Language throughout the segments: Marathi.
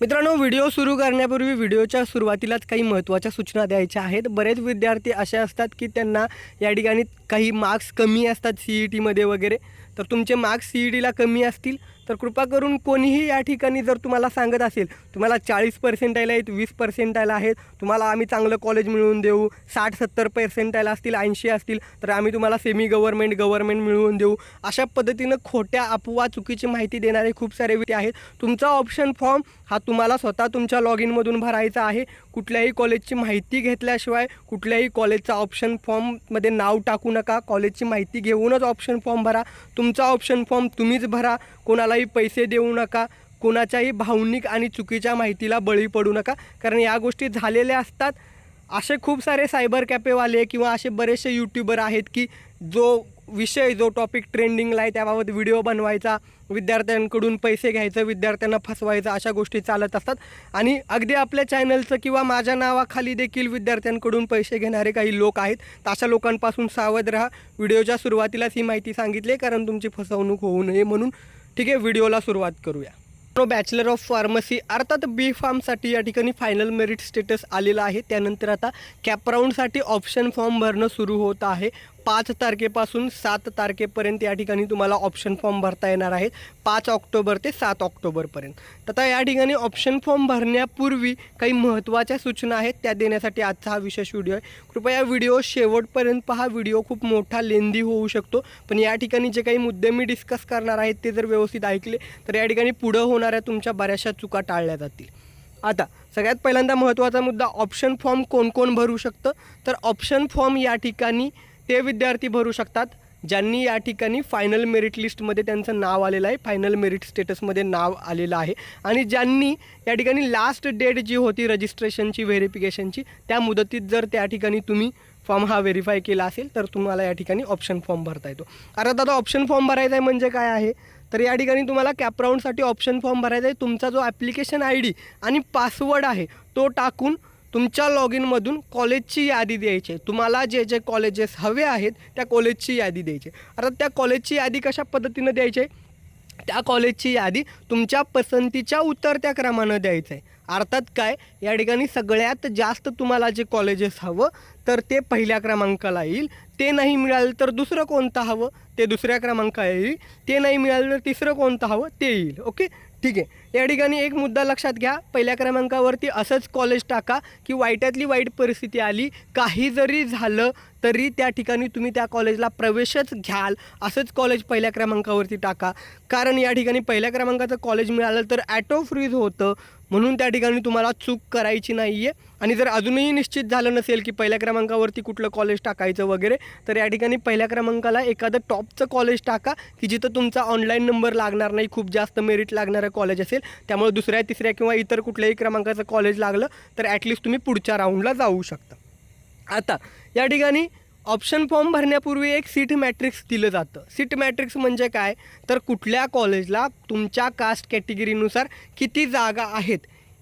मित्रांनो व्हिडिओ सुरू करण्यापूर्वी व्हिडिओच्या सुरुवातीलाच काही महत्त्वाच्या सूचना द्यायच्या आहेत. बरेच विद्यार्थी असे असतात की त्यांना या ठिकाणी काही मार्क्स कमी असतात सी ई टीमध्ये वगैरे. तर तुमचे मार्क्स सी ई टीला कमी असतील तर कृपा करून कोणीही या ठिकाणी जर तुम्हाला सांगत असेल तुम्हाला चाळीस पर्सेंटाईल आहेत वीस पर्सेंटाईल आहेत तुम्हाला आम्ही चांगलं कॉलेज मिळवून देऊ साठ सत्तर पर्सेंटाईल असतील ऐंशी असतील तर आम्ही तुम्हाला सेमी गव्हर्नमेंट गव्हर्नमेंट मिळवून देऊ. अशा पद्धतीनं खोट्या अफवा चुकीची माहिती देणारे खूप सारे व्यक्ती आहेत. तुमचा ऑप्शन फॉर्म हा तुम्हाला स्वतः तुमच्या लॉग इनमधून भरायचा आहे. कुठल्याही कॉलेजची माहिती घेतल्याशिवाय कुठल्याही कॉलेजचा ऑप्शन फॉर्ममध्ये नाव टाकू नका. कॉलेजची माहिती घेऊनच ऑप्शन फॉर्म भरा. तुमचा ऑप्शन फॉर्म तुम्हीच भरा. कोणालाही पैसे देऊ नका. कोणाच्याही भावनिक आणि चुकीच्या माहितीला बळी पडू नका. कारण या गोष्टी झालेल्या असतात. असे खूप सारे सायबर कॅफेवाले किंवा असे बरेचसे यूट्यूबर आहेत की जो विषय जो टॉपिक ट्रेंडिंगला आहे त्याबाबत व्हिडिओ बनवायचा विद्यार्थ्यांकडून पैसे घ्यायचं विद्यार्थ्यांना फसवायचं अशा गोष्टी चालत असतात. आणि अगदी आपल्या चॅनलचं किंवा माझ्या नावाखाली देखील विद्यार्थ्यांकडून पैसे घेणारे काही लोक आहेत. तर अशा लोकांपासून सावध राहा. व्हिडिओच्या सुरुवातीलाच ही माहिती सांगितली आहे कारण तुमची फसवणूक होऊ नये म्हणून. ठीक आहे व्हिडिओला सुरुवात करूया. प्रो बॅचलर ऑफ फार्मसी अर्थात बी फार्मसाठी या ठिकाणी फायनल मेरिट स्टेटस आलेलं आहे. त्यानंतर आता कॅपराऊंडसाठी ऑप्शन फॉर्म भरणं सुरू होत आहे. पाच तारखेपासून सात तारखेपर्यंत या ठिकाणी तुम्हाला ऑप्शन फॉर्म भरता येणार आहेत. पाच ऑक्टोबर ते सात ऑक्टोबरपर्यंत. तर आता या ठिकाणी ऑप्शन फॉर्म भरण्यापूर्वी काही महत्त्वाच्या सूचना आहेत त्या देण्यासाठी आजचा हा विशेष व्हिडिओ आहे. कृपया व्हिडिओ शेवटपर्यंत पहा. व्हिडिओ खूप मोठा लेंदी होऊ शकतो. पण या ठिकाणी जे काही मुद्दे मी डिस्कस करणार आहेत ते जर व्यवस्थित ऐकले तर या ठिकाणी पुढं होणाऱ्या तुमच्या बऱ्याचशा चुका टाळल्या जातील. आता सगळ्यात पहिल्यांदा महत्त्वाचा मुद्दा ऑप्शन फॉर्म कोण कोण भरू शकतं? तर ऑप्शन फॉर्म या ठिकाणी ते विद्यार्थी भरू शकतात ज्यांनी या ठिकाणी फायनल मेरिट लिस्टमध्ये त्यांचं नाव आलेलं आहे. फायनल मेरिट स्टेटसमध्ये नाव आलेलं आहे. आणि ज्यांनी या ठिकाणी लास्ट डेट जी होती रजिस्ट्रेशनची व्हेरिफिकेशनची त्या मुदतीत जर त्या ठिकाणी तुम्ही फॉर्म हा व्हेरीफाय केला असेल तर तुम्हाला या ठिकाणी ऑप्शन फॉर्म भरता येतो. अर्थात आता ऑप्शन फॉर्म भरायचा आहे म्हणजे काय आहे? तर या ठिकाणी तुम्हाला कॅपराऊंडसाठी ऑप्शन फॉर्म भरायचा आहे. तुमचा जो ॲप्लिकेशन आय डी आणि पासवर्ड आहे तो टाकून तुमच्या लॉग इनमधून कॉलेजची यादी द्यायची आहे. तुम्हाला जे जे कॉलेजेस हवे आहेत त्या कॉलेजची यादी द्यायची आहे. आता त्या कॉलेजची यादी कशा पद्धतीनं द्यायची आहे? त्या कॉलेजची यादी तुमच्या पसंतीच्या उतरत्या क्रमानं द्यायचं आहे. अर्थात काय? या ठिकाणी सगळ्यात जास्त तुम्हाला जे कॉलेजेस हवं तर ते पहिल्या क्रमांकाला येईल. ते नाही मिळालं तर दुसरं कोणतं हवं? ते दुसऱ्या क्रमांकाला येईल. ते नाही मिळालं तर तिसरं कोणतं हवं? ते येईल. ओके? ठीक आहे. या ठिकाणी एक मुद्दा लक्षात घ्या. पहिल्या क्रमांकावरती असंच कॉलेज टाका की वाईटातली वाईट परिस्थिती आली काही जरी झालं तरी त्या ठिकाणी तुम्ही त्या कॉलेजला प्रवेशच घ्याल. असंच कॉलेज पहिल्या क्रमांकावरती टाका. कारण या ठिकाणी पहिल्या क्रमांकाचं कॉलेज मिळालं तर ॲटो फ्रीज होतं. म्हणून त्या ठिकाणी तुम्हाला चूक करायची नाही आहे आणि जर अजूनही निश्चित झालं नसेल की पहिल्या क्रमांकावरती कुठलं कॉलेज टाकायचं वगैरे तर या ठिकाणी पहिल्या क्रमांकाला एखादं टॉपचं कॉलेज टाका की जिथं तुमचा ऑनलाईन नंबर लागणार नाही खूप जास्त मेरिट लागणारं कॉलेज असेल. त्यामुळे दुसऱ्या तिसऱ्या किंवा इतर कुठल्याही क्रमांकाचं कॉलेज लागलं तर ॲटलिस्ट तुम्ही पुढच्या राऊंडला जाऊ शकता. आता या ठिकाणी ऑप्शन फॉर्म भरण्यापूर्वी एक सीट मॅट्रिक्स दिलं जातं. सीट मॅट्रिक्स म्हणजे काय? तर कुठल्या कॉलेजला तुमच्या कास्ट कॅटेगरीनुसार किती जागा आहेत?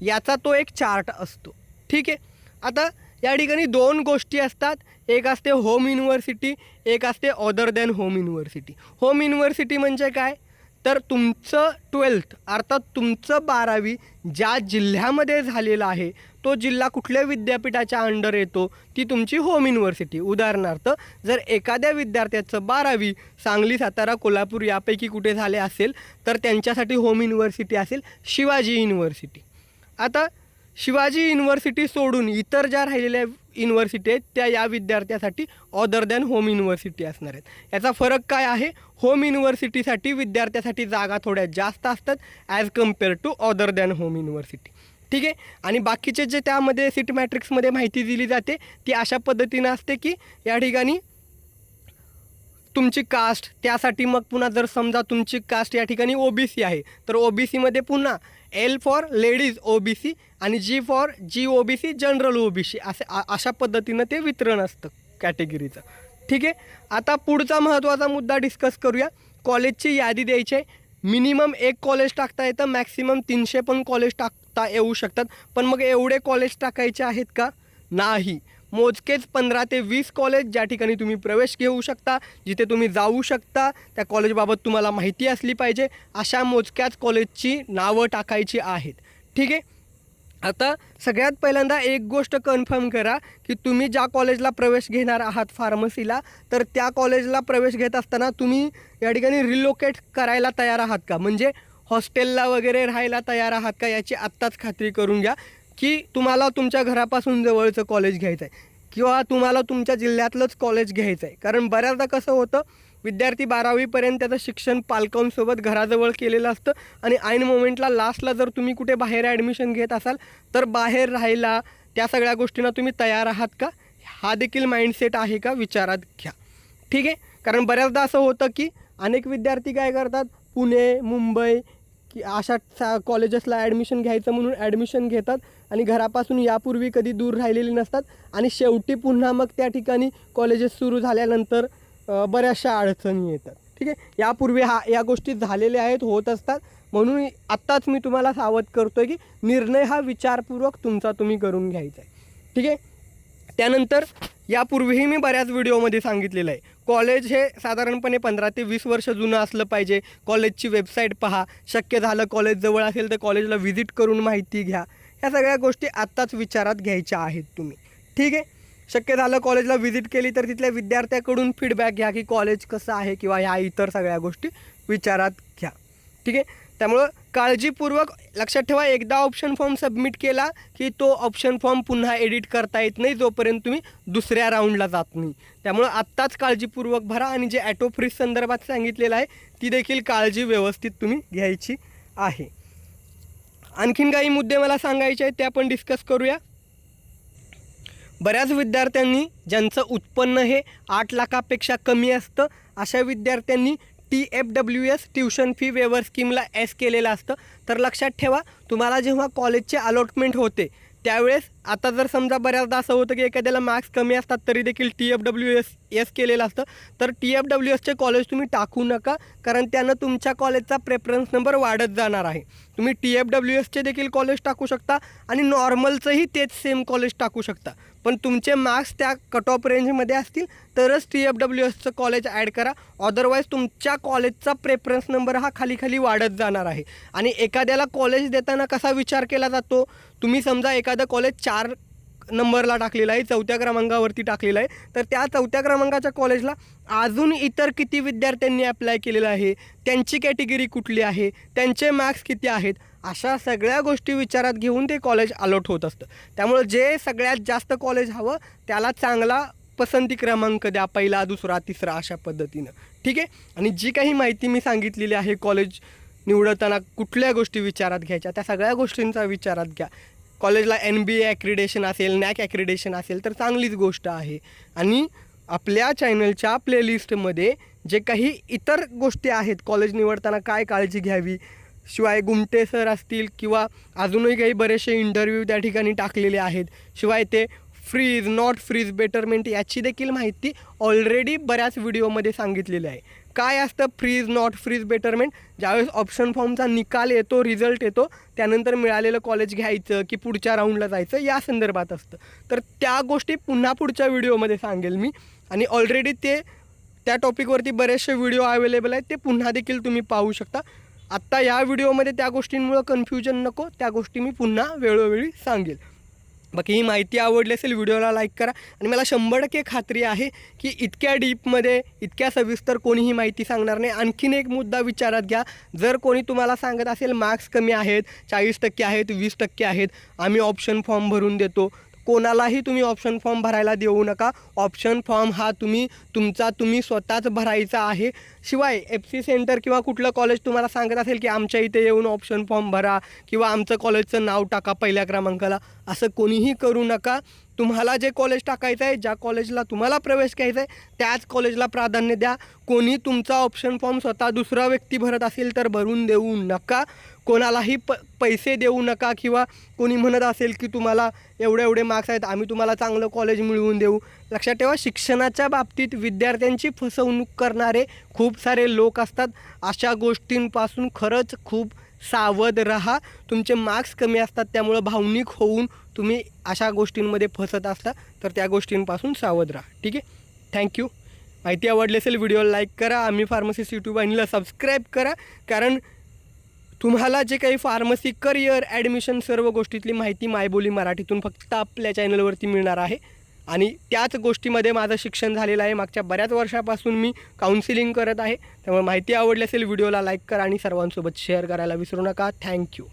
याचा तो एक चार्ट असतो. ठीक आहे? आता या ठिकाणी दोन गोष्टी असतात. एक असते होम युनिव्हर्सिटी एक असते other than home university home university म्हणजे काय? तर तुमचं ट्वेल्थ अर्थात तुमचं बारावी ज्या जिल्ह्यामध्ये झालेलं आहे तो जिल्हा कुठल्या विद्यापीठाच्या अंडर येतो ती तुमची होम युनिव्हर्सिटी उदाहरणार्थ जर एखाद्या विद्यार्थ्याचं बारावी सांगली सातारा कोल्हापूर यापैकी कुठे झाले असेल तर त्यांच्यासाठी होम युनिव्हर्सिटी असेल शिवाजी युनिव्हर्सिटी आता शिवाजी युनिव्हर्सिटी सोडून इतर ज्या राहिलेल्या युनिव्हर्सिटी आहेत त्या या विद्यार्थ्यासाठी ऑदर दॅन होम युनिव्हर्सिटी असणार आहेत. याचा फरक काय आहे? होम युनिव्हर्सिटीसाठी विद्यार्थ्यासाठी जागा थोड्या जास्त असतात as compare to other than home university ठीक आहे? आणि बाकीचे जे त्यामध्ये सीट मॅट्रिक्समध्ये माहिती दिली जाते ती अशा पद्धतीनं असते की या ठिकाणी तुमची कास्ट त्यासाठी मग पुन्हा जर समजा तुमची कास्ट या ठिकाणी ओ बी सी आहे तर ओ बी सीमध्ये पुन्हा L for ladies O B C आणि G for G O B C general O B C असे आ- अशा पद्धतीनं ते वितरण असतं कॅटेगरीचं ठीक आहे? आता पुढचा महत्त्वाचा मुद्दा डिस्कस करूया. कॉलेजची यादी द्यायची आहे. मिनिमम एक कॉलेज टाकता येतं मॅक्सिमम तीनशे पण कॉलेज टाकता येऊ शकतात. पण मग एवढे कॉलेज टाकायचे आहेत का? नाही. मोजकेच पंधरा ते वीस कॉलेज ज्या ठिकाणी तुम्ही प्रवेश घेऊ शकता जिथे तुम्ही जाऊ शकता त्या कॉलेजबाबत तुम्हाला माहिती असली पाहिजे. अशा मोजक्याच कॉलेजची नावं टाकायची आहेत. ठीक आहे? आता सगळ्यात पहिल्यांदा एक गोष्ट कन्फर्म करा की तुम्ही ज्या कॉलेजला प्रवेश घेणार आहात फार्मसीला तर त्या कॉलेजला प्रवेश घेत असताना तुम्ही या ठिकाणी रिलोकेट करायला तयार आहात का? म्हणजे हॉस्टेलला वगैरे राहायला तयार आहात का? याची आत्ताच खात्री करून घ्या. की तुम्हाला तुमच्या घरापासून जवळचं कॉलेज घ्यायचं आहे किंवा तुम्हाला तुमच्या जिल्ह्यातलंच कॉलेज घ्यायचं आहे कारण बऱ्याचदा कसं होतं विद्यार्थी बारावीपर्यंत त्याचं शिक्षण पालकांसोबत घराजवळ केलेलं असतं आणि ऐन मोमेंटला लास्टला जर तुम्ही कुठे बाहेर ॲडमिशन घेत असाल तर बाहेर राहायला त्या सगळ्या गोष्टींना तुम्ही तयार आहात का? हा देखील माइंडसेट आहे का? विचारात घ्या. ठीक आहे? कारण बऱ्याचदा असं होतं की अनेक विद्यार्थी काय करतात? पुणे मुंबई की अशा सा कॉलेजेसला ॲडमिशन घ्यायचं म्हणून ॲडमिशन घेतात आणि घरापासून यापूर्वी कधी दूर राहिलेली नसतात आणि शेवटी पुन्हा मग त्या ठिकाणी कॉलेजेस सुरू झाल्यानंतर बऱ्याचशा अडचणी येतात. ठीक आहे? यापूर्वी हा या गोष्टी झालेल्या आहेत होत असतात. म्हणून आत्ताच मी तुम्हाला सावध करतो आहे की निर्णय हा विचारपूर्वक तुमचा तुम्ही करून घ्यायचा आहे. ठीक आहे? त्यानंतर यापूर्वीही मी बऱ्याच व्हिडिओमध्ये सांगितलेलं आहे. कॉलेज हे साधारणपणे पंधरा ते वीस वर्ष जुनं असलं पाहिजे. कॉलेजची वेबसाईट पहा. शक्य झालं कॉलेज जवळ असेल तर कॉलेजला व्हिजिट करून माहिती घ्या. ह्या सगळ्या गोष्टी आत्ताच विचारात घ्यायच्या आहेत तुम्ही. ठीक आहे? शक्य झालं कॉलेजला व्हिजिट केली तर तिथल्या विद्यार्थ्याकडून फीडबॅक घ्या की कॉलेज कसं आहे किंवा ह्या इतर सगळ्या गोष्टी विचारात घ्या. ठीक आहे? त्यामुळं काळजीपूर्वक लक्षात ठेवा एकदा ऑप्शन फॉर्म सबमिट केला की तो ऑप्शन फॉर्म पुन्हा एडिट करता येत नाही जोपर्यंत तुम्ही दुसऱ्या राऊंडला जात नाही. त्यामुळं आत्ताच काळजीपूर्वक भरा आणि जे ॲटो फ्रीज संदर्भात सांगितलेलं आहे ती देखील काळजी व्यवस्थित तुम्ही घ्यायची आहे. आणखीन काही मुद्दे मला सांगायचे आहेत ते आपण डिस्कस करूया. बऱ्याच विद्यार्थ्यांनी ज्यांचं उत्पन्न हे आठ लाखापेक्षा कमी असतं अशा विद्यार्थ्यांनी T F W S tuition fee waiver स्कीमला एस केलेलं असतं. तर लक्षात ठेवा तुम्हाला जेव्हा कॉलेजचे अलॉटमेंट होते त्यावेळेस आता जर समजा बऱ्याचदा असं होतं की एखाद्याला मार्क्स कमी असतात तरी देखील T F W S S केलेलं असतं. तर टी एफ डब्ल्यू एसचे कॉलेज तुम्ही टाकू नका कारण त्यानं तुमच्या कॉलेजचा प्रेफरन्स नंबर वाढत जाणार आहे. तुम्ही टी एफ डब्ल्यू एसचे देखील कॉलेज टाकू शकता आणि नॉर्मलचंही तेच सेम कॉलेज टाकू शकता. पण तुमचे मार्क्स त्या कट ऑफ रेंजमध्ये असतील तरच टी एफ डब्ल्यू एसचं कॉलेज ॲड करा. अदरवाईज तुमच्या कॉलेजचा प्रेफरन्स नंबर हा खाली खाली वाढत जाणार आहे. आणि एखाद्याला कॉलेज देताना कसा विचार केला जातो? तुम्ही समजा एखादं कॉलेज चार नंबरला टाकलेला आहे चौथ्या क्रमांकावरती टाकलेला आहे तर त्या चौथ्या क्रमांकाच्या कॉलेजला अजून इतर किती विद्यार्थ्यांनी अप्लाय केलेलं आहे? त्यांची कॅटेगरी कुठली आहे? त्यांचे मार्क्स किती आहेत? अशा सगळ्या गोष्टी विचारात घेऊन ते कॉलेज अलॉट होत असतं. त्यामुळं जे सगळ्यात जास्त कॉलेज हवं त्याला चांगला पसंती क्रमांक द्या पहिला दुसरा तिसरा अशा पद्धतीनं. ठीक आहे? आणि जी काही माहिती मी सांगितलेली आहे कॉलेज निवडताना कुठल्या गोष्टी विचारात घ्यायच्या त्या सगळ्या गोष्टींचा विचारात घ्या. कॉलेजला एन बी ए ॲक्रिडेशन असेल नॅक ॲक्रिडेशन असेल तर चांगलीच गोष्ट आहे. आणि आपल्या चॅनलच्या प्लेलिस्टमध्ये जे काही इतर गोष्टी आहेत कॉलेज निवडताना काय काळजी घ्यावी शिवाय गुमटे सर असतील किंवा अजूनही काही बरेचसे इंटरव्ह्यू त्या ठिकाणी टाकलेले आहेत. शिवाय ते फ्रीज नॉट फ्रीज बेटरमेंट याची देखील माहिती ऑलरेडी बऱ्याच व्हिडिओमध्ये सांगितलेली आहे. काय असतं फ्रीज नॉट फ्रीज बेटरमेंट ज्यावेळेस ऑप्शन फॉर्मचा निकाल येतो रिझल्ट येतो त्यानंतर मिळालेलं कॉलेज घ्यायचं की पुढच्या राऊंडला जायचं या संदर्भात असतं. तर त्या गोष्टी पुन्हा पुढच्या व्हिडिओमध्ये सांगेल मी. आणि ऑलरेडी ते त्या टॉपिकवरती बरेचसे व्हिडिओ अवेलेबल आहेत ते पुन्हा देखील तुम्ही पाहू शकता. आत्ता या व्हिडिओमध्ये त्या गोष्टींमुळं कन्फ्युजन नको त्या गोष्टी मी पुन्हा वेळोवेळी सांगेल. बाकी ही माहिती आवडली असेल व्हिडिओला लाईक करा. आणि मला शंभर टक्के खात्री आहे की इतक्या डीपमध्ये इतक्या सविस्तर कोणीही माहिती सांगणार नाही. आणखीन एक मुद्दा विचारात घ्या. जर कोणी तुम्हाला सांगत असेल मार्क्स कमी आहेत चाळीस टक्के आहेत वीस टक्के आहेत आम्ही ऑप्शन फॉर्म भरून देतो. कोणालाही तुम्ही ऑप्शन फॉर्म भरायला देऊ नका. ऑप्शन फॉर्म हा तुम्ही तुमचा तुम्ही स्वतःच भरायचा आहे. शिवाय एफ सी सेंटर किंवा कुठलं कॉलेज तुम्हाला सांगत असेल की आमच्या इथे येऊन ऑप्शन फॉर्म भरा किंवा आमचं कॉलेजचं नाव टाका पहिल्या क्रमांकाला असं कोणीही करू नका. तुम्हाला जे कॉलेज टाकायचं आहे ज्या कॉलेजला तुम्हाला प्रवेश घ्यायचा आहे त्याच कॉलेजला प्राधान्य द्या. कोणी तुमचा ऑप्शन फॉर्म स्वतः दुसरा व्यक्ती भरत असेल तर भरून देऊ नका. कोणालाही प पैसे देऊ नका किंवा कोणी म्हणत असेल की तुम्हाला एवढे एवढे मार्क्स आहेत आम्ही तुम्हाला चांगलं कॉलेज मिळवून देऊ. लक्षात ठेवा शिक्षणाच्या बाबतीत विद्यार्थ्यांची फसवणूक करणारे खूप सारे लोक असतात. अशा गोष्टींपासून खरंच खूप सावध राहा. तुमचे मार्क्स कमी असतात त्यामुळं भावनिक होऊन तुम्ही अशा गोष्टींमध्ये फसत असता तर त्या गोष्टींपासून सावध राहा. ठीक आहे? थँक्यू माहिती आवडली असेल व्हिडिओला लाईक करा. आम्ही फार्मसिस्ट यूट्यूब आणिला सबस्क्राईब करा. कारण तुम्हाला जे काही फार्मसी करिअर ॲडमिशन सर्व गोष्टीतली माहिती मायबोली मराठीतून फक्त आपल्या चॅनलवरती मिळणार आहे. आणि त्याच गोष्टीमध्ये माझं शिक्षण झालेलं आहे. मागच्या बऱ्याच वर्षापासून मी काउन्सिलिंग करत आहे. त्यामुळे माहिती आवडली असेल व्हिडिओला लाईक करा आणि सर्वांसोबत शेअर करायला विसरू नका. थँक्यू